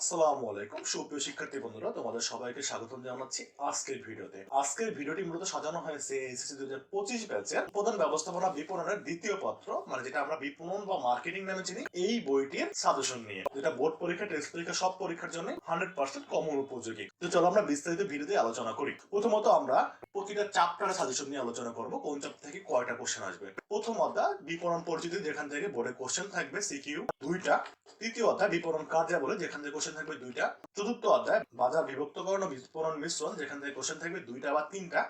আসসালামু আলাইকুম। সুপ্রিয় শিক্ষার্থী বন্ধুরা, তোমাদের সবাইকে স্বাগতম জানাচ্ছি আজকের ভিডিওতে। আজকের ভিডিওটি মূলত সাজানো হয়েছে এসএসসি হাজার পঁচিশ ব্যাচের ব্যবস্থাপনা বিপণনের দ্বিতীয় পত্র মানে যেটা আমরা বিপণন বা মার্কেটিং নামে চিনি, এই বইটির সাজেশন নিয়ে। যেটা বোর্ড পরীক্ষা, টেস্ট পরীক্ষা, সব পরীক্ষার জন্য হান্ড্রেড পার্সেন্ট কমন উপযোগী। তো চলো আমরা বিস্তারিত ভিডিওতে আলোচনা করি। প্রথমত আমরা প্রতিটা চ্যাপ্টারের সাজেশন নিয়ে আলোচনা করব, কোন চ্যাপ্টার থেকে কয়টা কোশ্চেন আসবে। প্রথম অধ্যায়, বিপণন পরিচিতি, যেখান থেকে বোর্ডে কোশ্চেন থাকবে সিকিউ দুইটা, তৃতীয় অধ্যায়, বিপণন কার্যাবলী, যেখান থেকে কোশ্চেন থাকবে দুইটা। চতুর্থ অধ্যায় বাজার বিভক্তকরণ ও বিস্ফোরণ, মিশ্রণ, যেখান থেকে কোশ্চেন থাকবে দুইটা বা তিনটা।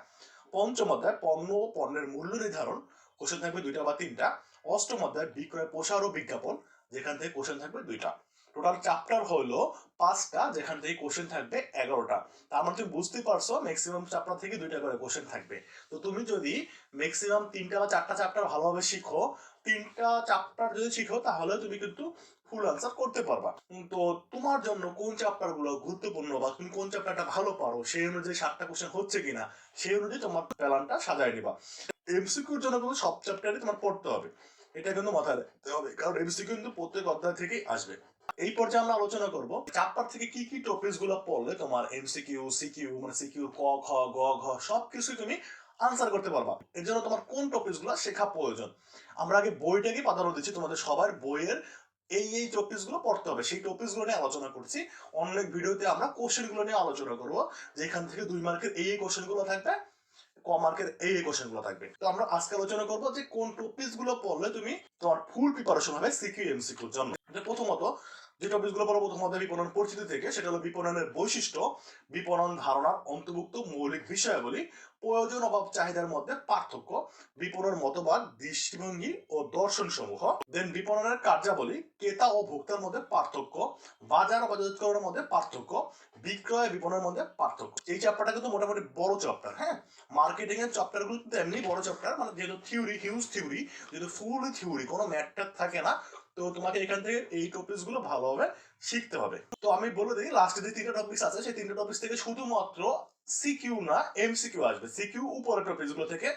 পঞ্চম অধ্যায়, পণ্য ও পণ্যের মূল্য নির্ধারণ কোশ্চেন থাকবে দুইটা বা তিনটা। অষ্টম অধ্যায়, বিক্রয়, প্রসার ও বিজ্ঞাপন, যেখান থেকে কোশ্চেন থাকবে দুইটা। টোটাল চ্যাপ্টার হলো পাঁচটা যেখান থেকে কোশ্চেন থাকবে এগারোটা। তার মানে তুমি বুঝতেই পারছ ম্যাক্সিমাম চ্যাপ্টার থেকে দুইটা করে কোশ্চেন থাকবে। তো তুমি যদি ম্যাক্সিমাম তিনটা বা চারটা চ্যাপ্টার ভালোভাবে শিখো, তিনটা চ্যাপ্টার যদি শিখো, তাহলে তুমি কিন্তু ফুল আনসার করতে পারবা। তো তোমার জন্য কোন চ্যাপ্টারগুলো গুরুত্বপূর্ণ বা তুমি কোন চ্যাপ্টারটা ভালো পারো, সেই অনুযায়ী সাতটা কোশ্চেন হচ্ছে কিনা, সেই অনুযায়ী তোমার প্ল্যানটা সাজায় নিবা। এমসিকিউর জন্য কিন্তু সব চ্যাপ্টারই তোমার পড়তে হবে। এটা কিন্তু মাথায় রাখতে হবে, কারণ এমসিকিউ কিন্তু প্রত্যেক অধ্যায় থেকেই আসবে। এই পর্যায়ে আমরা আলোচনা করব চ্যাপ্টার থেকে কি কি টপিকসগুলো পড়লে তোমার এমসিকিউ সিকিউ মানে সিকিউ ক, খ, গ, ঘ সবকিছু তুমি আনসার করতে পারবা। এর জন্য তোমার কোন টপিকসগুলো শেখা প্রয়োজন? আমরা আগে বইটাকে প্রাধান্য দিচ্ছি? তোমাদের সবার বইয়ের এই এই টপিকসগুলো পড়তে হবে। সেই টপিকসগুলো নিয়ে আলোচনা করছি। অনেক ভিডিওতে আমরা কোশ্চেনগুলো নিয়ে আলোচনা করব। যে এখান থেকে দুই মার্কের এই এই কোশ্চেনগুলো থাকবে, ক মার্কের এই এই কোশ্চেনগুলো থাকবে। তো আমরা আজকে আলোচনা করব যে কোন টপিকসগুলো পড়লে তুমি তোমার ফুল প্রিপারেশন হবে সিকিউ এমসিকিউর জন্য। এটা প্রথমত যে টপিকসগুলো পড়ব প্রথমত বিপণন পরিচিতি থেকে, সেটা হলো বিপণনের বৈশিষ্ট্য, বিপণন ধারণার অন্তর্ভুক্ত মৌলিক বিষয়াবলী, প্রয়োজন অভাব চাহিদার মধ্যে পার্থক্য বিপণন মতবাদ, দৃষ্টিভঙ্গি ও দর্শন সমূহ দেন বিপণনের কার্যাবলী, ক্রেতা ও ভোক্তার মধ্যে পার্থক্য, বাজার বাজারজাতকরণের মধ্যে পার্থক্য, বিক্রয় বিপণনের মধ্যে পার্থক্য। এই চ্যাপ্টারটা কিন্তু মোটামুটি বড় চ্যাপ্টার হ্যাঁ? মার্কেটিং এর চ্যাপ্টারগুলো কিন্তু এমনি বড় চ্যাপ্টার মানে যেহেতু থিওরি হিউজ থিওরি যেহেতু ফুল থিওরি কোনো ম্যাটার থাকে না তো তোমাকে এখান থেকে এই টপিকসগুলো ভালোভাবে শিখতে হবে। তো আমি বলে দিই লাস্টে যে তিনটা টপিকস আছে, সেই তিনটা টপিকস থেকে শুধুমাত্র সিকিউ না এমসিকিউ আসবে। সিকিউ উপরের টপিকসগুলো থেকে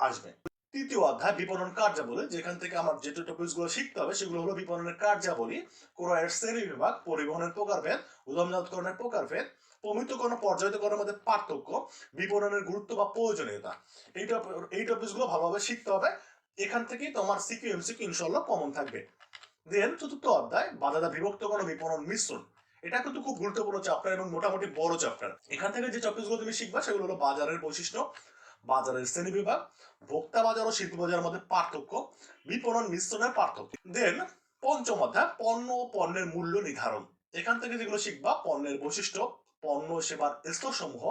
আসবে। তৃতীয় অধ্যায়, বিপণন কার্যাবলী, যেখান থেকে আমার যে টপিকসগুলো শিখতে হবে, সেগুলো হলো বিপণনের কার্যাবলী, ক্রয়ের শ্রেণি বিভাগ, পরিবহনের প্রকারভেদ, উদমজাতকরণের প্রকারভেদ, প্রমিতকরণ, পর্যায়িতকরণের মধ্যে পার্থক্য, বিপণনের গুরুত্ব বা প্রয়োজনীয়তা। এই টপ- এই টপিকসগুলো ভালোভাবে শিখতে হবে। এখান থেকেই তোমার সিকিউ এমসিকিউ ইনশাল্লাহ কমন থাকবে। দেন চতুর্থ অধ্যায় বাজাদা বিভক্তকরণ বিপণন মিশ্রণ। এটা কিন্তু খুব গুরুত্বপূর্ণ চ্যাপ্টার এবং মোটামুটি বড় চ্যাপ্টার এখান থেকে যে টপিকস তুমি শিখবা, সেগুলো হলো বাজারের বৈশিষ্ট্য, বাজারের শ্রেণি বিভাগ, ভোক্তা বাজার ও শিল্প বাজারের মধ্যে পার্থক্য, বিপণন মিশ্রণের পার্থক্য। দেন পঞ্চম অধ্যায়, পণ্য ও পণ্যের মূল্য নির্ধারণ। এখান থেকে যেগুলো শিখবা, পণ্যের বৈশিষ্ট্য, পণ্য সেবার স্তরসমূহ,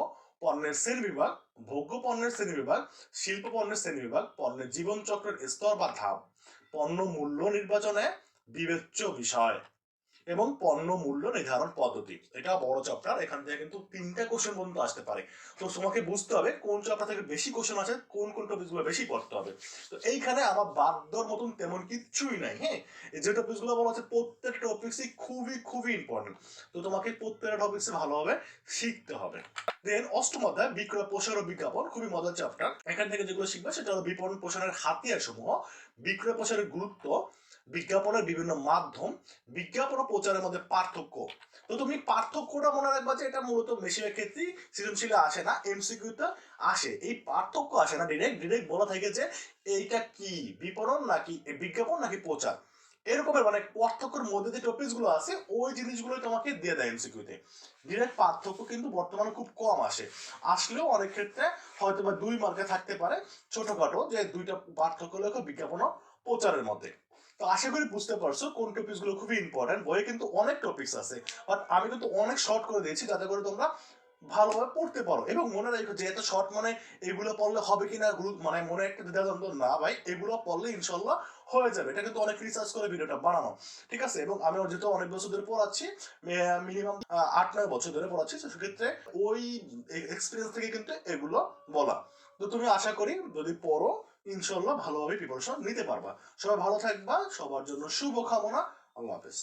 পণ্যের শ্রেণি বিভাগ, ভোগ্য পণ্যের শ্রেণি বিভাগ, শিল্প পণ্যের শ্রেণি বিভাগ, পণ্যের জীবন চক্রের স্তর বা ধাপ, পণ্য মূল্য নির্বাচনে বিবেচ্য বিষয় এবং পণ্য মূল্য নির্ধারণ পদ্ধতি। এটা বড় চ্যাপ্টার এখান থেকে কিন্তু তিনটা কোশ্চেন পর্যন্ত আসতে পারে। তো তোমাকে বুঝতে হবে কোন চ্যাপ্টার থেকে বেশি কোশ্চেন আছে কোন কোন টপিকসগুলো বেশি পড়তে হবে। তো এইখানে আমার বাধ্যর মতন তেমন কিচ্ছুই নাই হ্যাঁ? যে টপিকসগুলো বলা হচ্ছে প্রত্যেকটা টপিক্সই খুবই খুবই ইম্পর্টেন্ট তো তোমাকে প্রত্যেকটা টপিক্সে ভালোভাবে শিখতে হবে। দেন অষ্টম অধ্যায়, বিক্রয় প্রসার ও বিজ্ঞাপন, খুবই মজার চ্যাপ্টার এখান থেকে যেগুলো শিখবে, সেটা হলো বিপণন প্রসারের হাতিয়ার সমূহ বিক্রয় প্রসারের গুরুত্ব বিজ্ঞাপনের বিভিন্ন মাধ্যম, বিজ্ঞাপন ও প্রচারের মধ্যে পার্থক্য। তো তুমি পার্থক্যটা মনে রাখবা যে এটা মূলত বেশিরভাগ ক্ষেত্রেই সৃজনশীলে আসে না, এমসিকিউতে আসে। এই পার্থক্য আসে না ডিরেক্ট ডিরেক্ট বলা থাকে যে এইটা কি, বিপণন নাকি বিজ্ঞাপন নাকি প্রচার? এরকমের মানে পার্থক্যের মধ্যে যে টপিকসগুলো আছে, ওই জিনিসগুলোই তোমাকে দিয়ে দেয় এমসিকিউতে। ডিরেক্ট পার্থক্য কিন্তু বর্তমানে খুব কম আসে। আসলেও অনেক ক্ষেত্রে হয়তো বা দুই মার্কে থাকতে পারে ছোটখাটো যে দুইটা পার্থক্য লেখো বিজ্ঞাপন প্রচারের মধ্যে। তো আশা করি বুঝতে পারছ কোন টপিকসগুলো খুবই ইম্পর্টেন্ট বইয়ে কিন্তু অনেক টপিকস আছে বাট আমি কিন্তু অনেক শর্ট করে দিয়েছি যাতে করে তোমরা ভালোভাবে পড়তে পারো। এবং মনে রাখো যে এত শর্ট মানে এগুলো পড়লে হবে কিনা গ্রুপ মানে মনে একটা দ্বিধাদ্বন্দ্ব না ভাই, এগুলো পড়লে ইনশাল্লাহ হয়ে যাবে। এটা কিন্তু অনেক রিসার্চ করে ভিডিওটা বানানো, ঠিক আছে? এবং আমি যেহেতু অনেক বছর ধরে পড়াচ্ছি মিনিমাম আট নয় বছর ধরে পড়াচ্ছি সেক্ষেত্রে ওই এক্সপিরিয়েন্স থেকে কিন্তু এগুলো বলা। তো তুমি আশা করি যদি পড়ো ইনশাল্লাহ ভালোভাবে প্রিপারেশন নিতে পারবা। সবাই ভালো থাকবা সবার জন্য শুভ কামনা আল্লাহ হাফেজ।